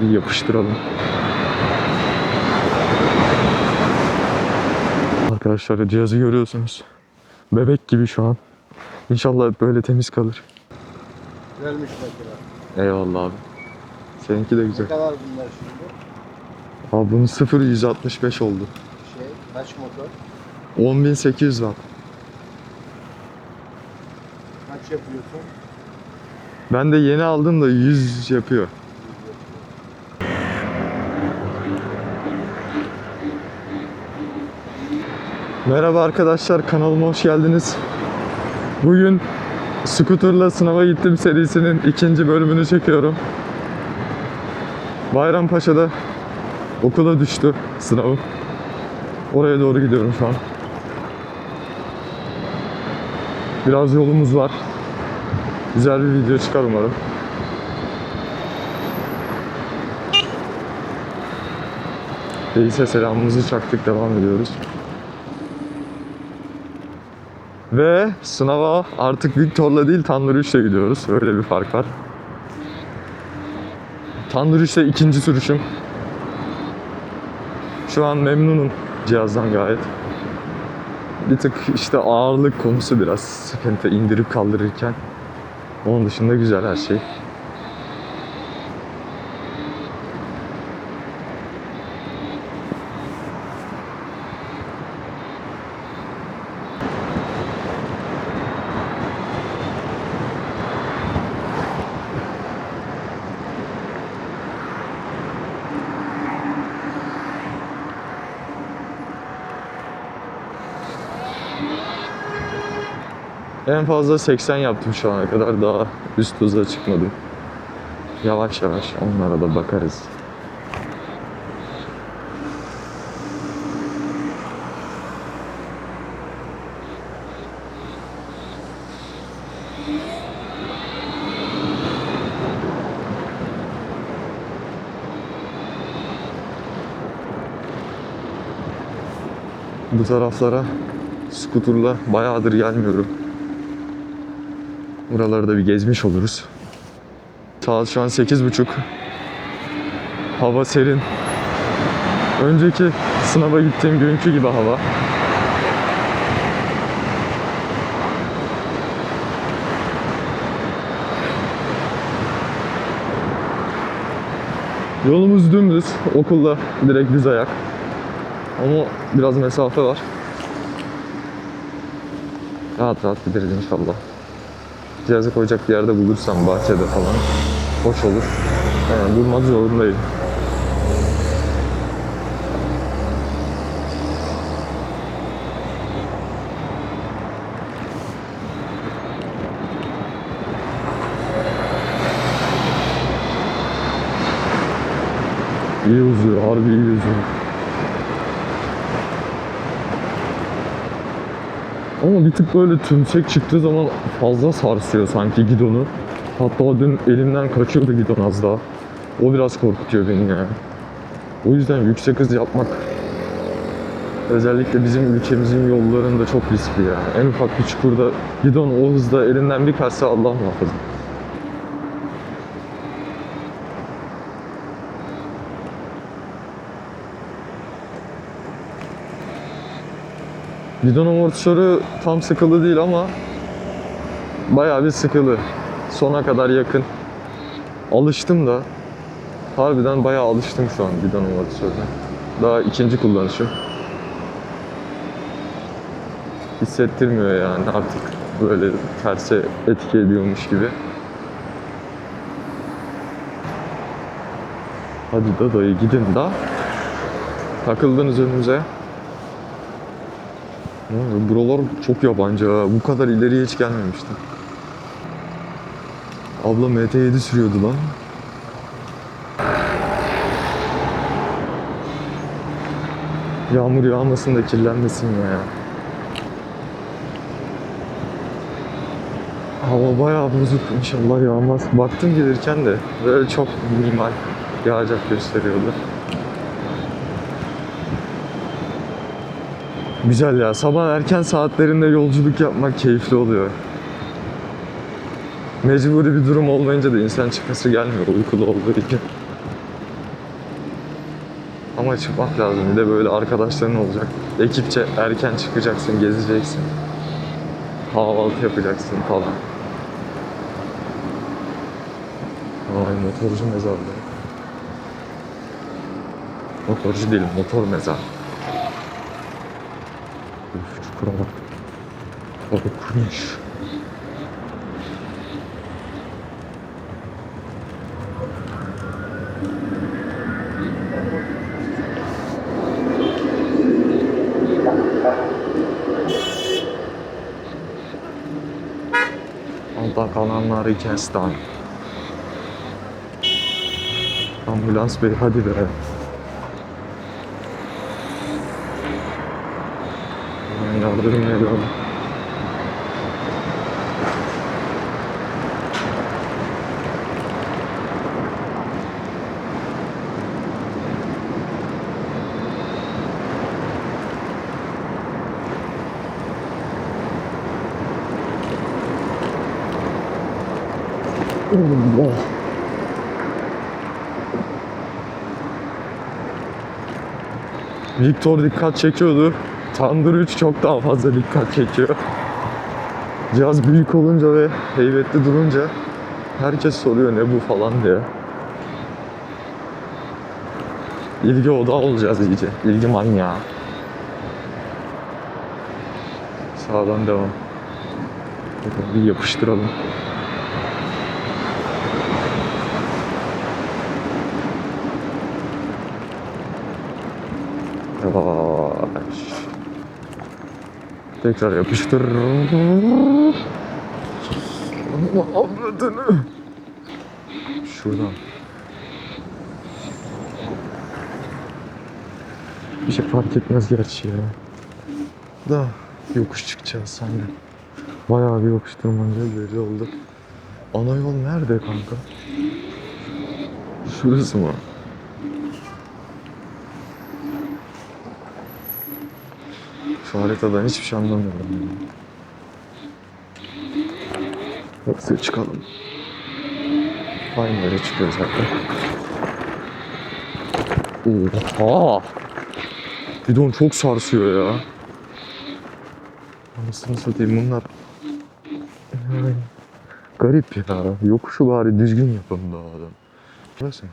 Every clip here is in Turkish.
bir yapıştıralım. Arkadaşlar cihazı görüyorsunuz. Bebek gibi şu an. İnşallah hep böyle temiz kalır. Güzelmiş makine. Eyvallah abi. Seninki de güzel. Ne kadar bunlar şimdi? Abi bunun 0 165 oldu. Şey, kaç motor? 10800 watt. Kaç yapıyorsun? Ben de yeni aldım da 100 yapıyor. Merhaba arkadaşlar kanalıma hoş geldiniz. Bugün Scooter'la sınava gittim serisinin ikinci bölümünü çekiyorum. Bayrampaşa'da okula düştü sınavım. Oraya doğru gidiyorum şu an. Biraz yolumuz var. Güzel bir video çıkar umarım. Reis'e selamımızı çaktık devam ediyoruz. Ve sınava artık Victor'la değil Tanrı 3'le gidiyoruz. Öyle bir fark var. Tanrı 3'te ikinci sürüşüm. Şu an memnunum cihazdan gayet. Bir tık işte ağırlık konusu biraz sıkıntı indirip kaldırırken. Onun dışında güzel her şey. En fazla 80 yaptım şu ana kadar daha üst hıza çıkmadım. Yavaş yavaş onlara da bakarız. Bu taraflara skuturla bayağıdır gelmiyorum. Buraları da bir gezmiş oluruz. Saat şu an 8.30. Hava serin. Önceki sınava gittiğim günkü gibi hava. Yolumuz dümdüz. Okulla direkt düz ayak. Ama biraz mesafe var. Rahat rahat gideriz inşallah cihazı koyacak bir yerde bulursam bahçede falan hoş olur. Yani durmak zorundayım. İyi uzuyor, harbi iyi uzuyor. Ama bir tık böyle tümsek çıktığı zaman fazla sarsıyor sanki gidonu. Hatta dün elimden kaçıyordu gidon az daha. O biraz korkutuyor beni ya. O yüzden yüksek hız yapmak özellikle bizim ülkemizin yollarında çok riskli ya. En ufak bir çukurda gidon o hızda elinden bir kaçsa Allah muhafaza. Gidon amortisörü tam sıkılı değil ama bayağı bir sıkılı. Sona kadar yakın. Alıştım da. Harbiden bayağı alıştım şu an gidon amortisörüne. Daha ikinci kullanışım. Hissettirmiyor yani artık böyle terse etki ediyormuş gibi. Hadi da dayı gidin da. Takıldınız önümüze. Buralar çok yabancı ha. Bu kadar ileriye hiç gelmemiştim. Abla MT7 sürüyordu lan. Yağmur yağmasın da kirlenmesin ya. Hava bayağı bozuk inşallah yağmaz. Baktım gelirken de böyle çok minimal yağacak gösteriyordu. Güzel ya. Sabah erken saatlerinde yolculuk yapmak keyifli oluyor. Mecburi bir durum olmayınca da insan çıkması gelmiyor uykulu olduğu için. Ama çıkmak lazım. Bir de böyle arkadaşların olacak. Ekipçe erken çıkacaksın, gezeceksin. Kahvaltı yapacaksın falan. Ay motorcu mezarlığı. Motorcu değil, motor mezar. Çukura bak. Korkunç. Altta kalanları kestan. Ambulans bey hadi be. Yardım ediyorum. Allah. Victor dikkat çekiyordu. Tandır 3 çok daha fazla dikkat çekiyor. Cihaz büyük olunca ve heybetli durunca herkes soruyor ne bu falan diye. İlgi odağı olacağız iyice. İlgi manyağı. Sağdan devam. Bir yapıştıralım. Yavaş. Tekrar yapıştır. Avradını. Şuradan. Bir şey fark etmez gerçi ya. Da yokuş çıkacağız sanki. Bayağı bir yokuş tırmanacağız belli oldu. Ana yol nerede kanka? Şurası mı? Şu haritadan hiçbir şey anlamıyorum. Yoksa çıkalım. Aynı yere çıkıyoruz zaten. Oha! Bidon çok sarsıyor ya. Anasını satayım bunlar. Garip ya. Yokuşu bari düzgün yapın da adam. Burası mı?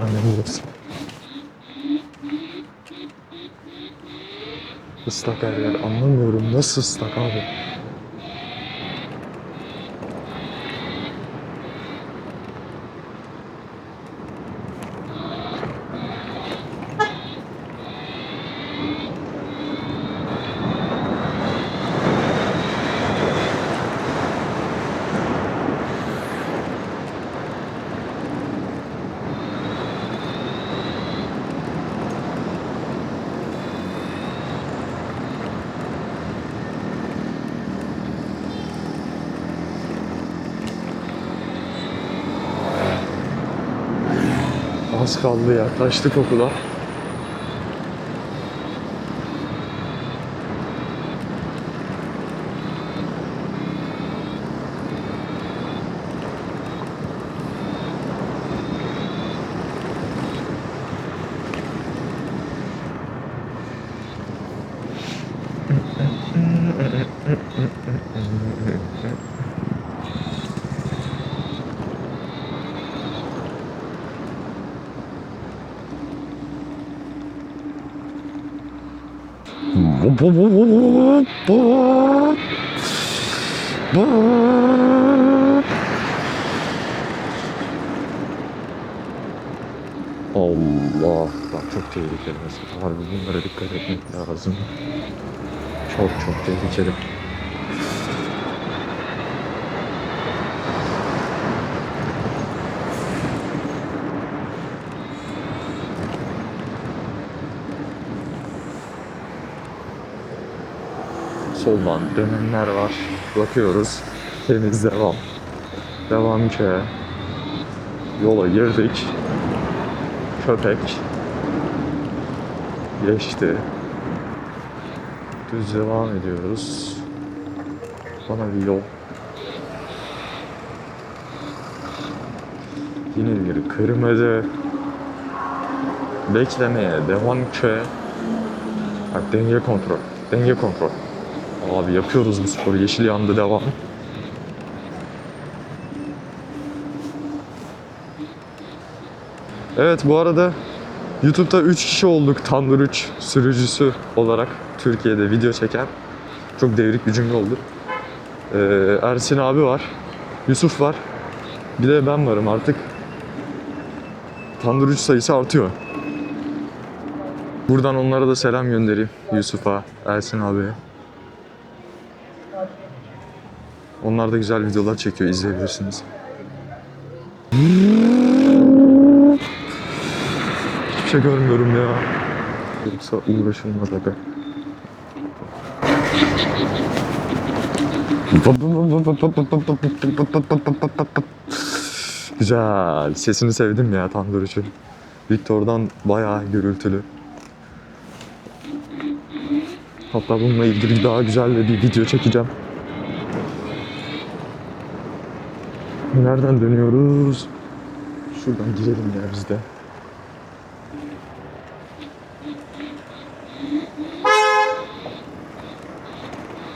Aynen burası. Islak her yer. Anlamıyorum. Nasıl ıslak abi? Kaldı yaklaştık okula. Allah bak çok tehlikeli mesela. Harbi bunlara dikkat etmek lazım. Çok çok tehlikeli. Soldan dönenler var. Bakıyoruz. Temiz devam. Devam ki. Yola girdik. Köpek. Geçti. Düz devam ediyoruz. Bana bir yol. Yine bir kırmızı. Beklemeye devam ki. Denge kontrol. Denge kontrol. Abi yapıyoruz bu sporu. Yeşil yandı devam. Evet bu arada YouTube'da 3 kişi olduk Tandır 3 sürücüsü olarak Türkiye'de video çeken. Çok devrik bir cümle oldu. Ee, Ersin abi var. Yusuf var. Bir de ben varım artık. Tandır 3 sayısı artıyor. Buradan onlara da selam göndereyim. Yusuf'a, Ersin abiye. Onlar da güzel videolar çekiyor, izleyebilirsiniz. Hiçbir şey görmüyorum ya. Yoksa uğraşılmaz aga. Güzel. Sesini sevdim ya Tandır için. Victor'dan bayağı gürültülü. Hatta bununla ilgili daha güzel bir video çekeceğim. Nereden dönüyoruz? Şuradan girelim ya biz de.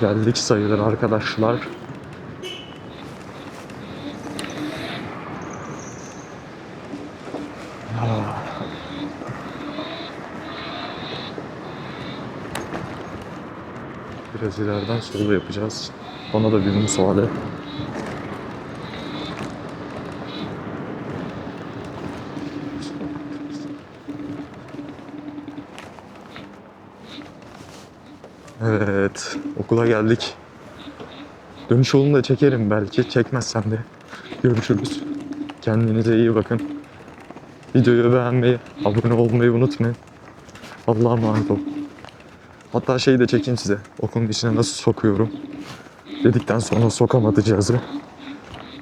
Geldik sayılır arkadaşlar. Biraz ileriden solo yapacağız. Bana da bir müsaade. Evet, okula geldik. Dönüş yolunu da çekerim belki, çekmezsem de. Görüşürüz. Kendinize iyi bakın. Videoyu beğenmeyi, abone olmayı unutmayın. Allah'a emanet olun. Hatta şeyi de çekeyim size. Okulun içine nasıl sokuyorum. Dedikten sonra sokamadı cihazı.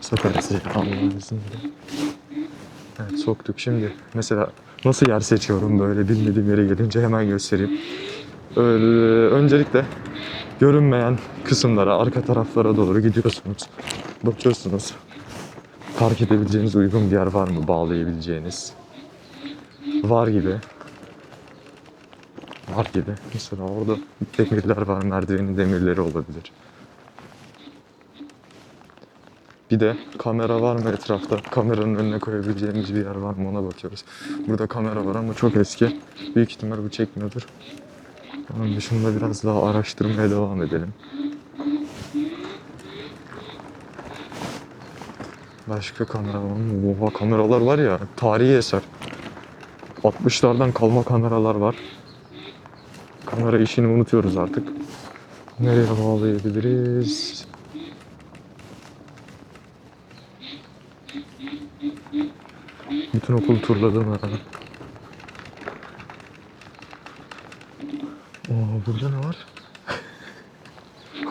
Sokarız ya Allah'ın izniyle. Evet soktuk. Şimdi mesela nasıl yer seçiyorum böyle bilmediğim yere gelince hemen göstereyim. Öyle, öncelikle görünmeyen kısımlara, arka taraflara doğru gidiyorsunuz. Bakıyorsunuz. Park edebileceğiniz uygun bir yer var mı bağlayabileceğiniz? Var gibi. Var gibi. Mesela orada demirler var, merdivenin demirleri olabilir. Bir de kamera var mı etrafta? Kameranın önüne koyabileceğimiz bir yer var mı ona bakıyoruz. Burada kamera var ama çok eski. Büyük ihtimal bu çekmiyordur. Onun dışında biraz daha araştırmaya devam edelim. Başka kamera var mı? Oha kameralar var ya tarihi eser. 60'lardan kalma kameralar var. Kamera işini unutuyoruz artık. Nereye bağlayabiliriz? Bütün okul turladım ha. Burada ne var?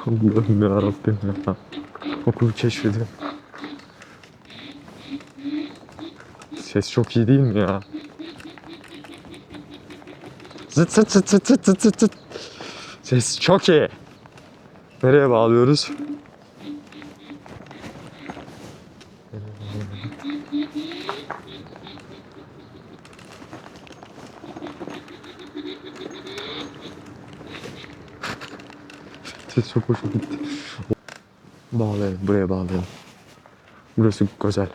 Allah'ım yarabbim ya. Okulu keşfedin. Ses çok iyi değil mi ya? Zıt zıt zıt zıt zıt zıt zıt zıt. Ses çok iyi. Nereye bağlıyoruz? Ses çok hoşuma gitti. Bağlayalım, buraya bağlayalım. Burası güzel.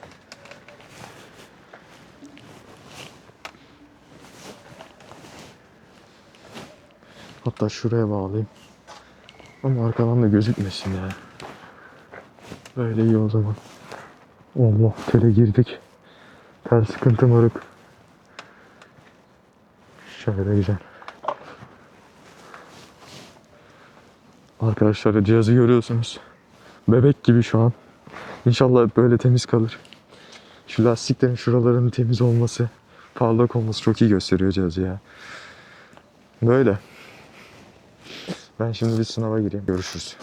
Hatta şuraya bağlayayım. Ama arkadan da gözükmesin ya. Böyle iyi o zaman. Allah tele girdik. Tel sıkıntı moruk. Şöyle güzel. Arkadaşlar cihazı görüyorsunuz. Bebek gibi şu an. İnşallah böyle temiz kalır. Şu lastiklerin şuralarının temiz olması, parlak olması çok iyi gösteriyor cihazı ya. Böyle. Ben şimdi bir sınava gireyim. Görüşürüz.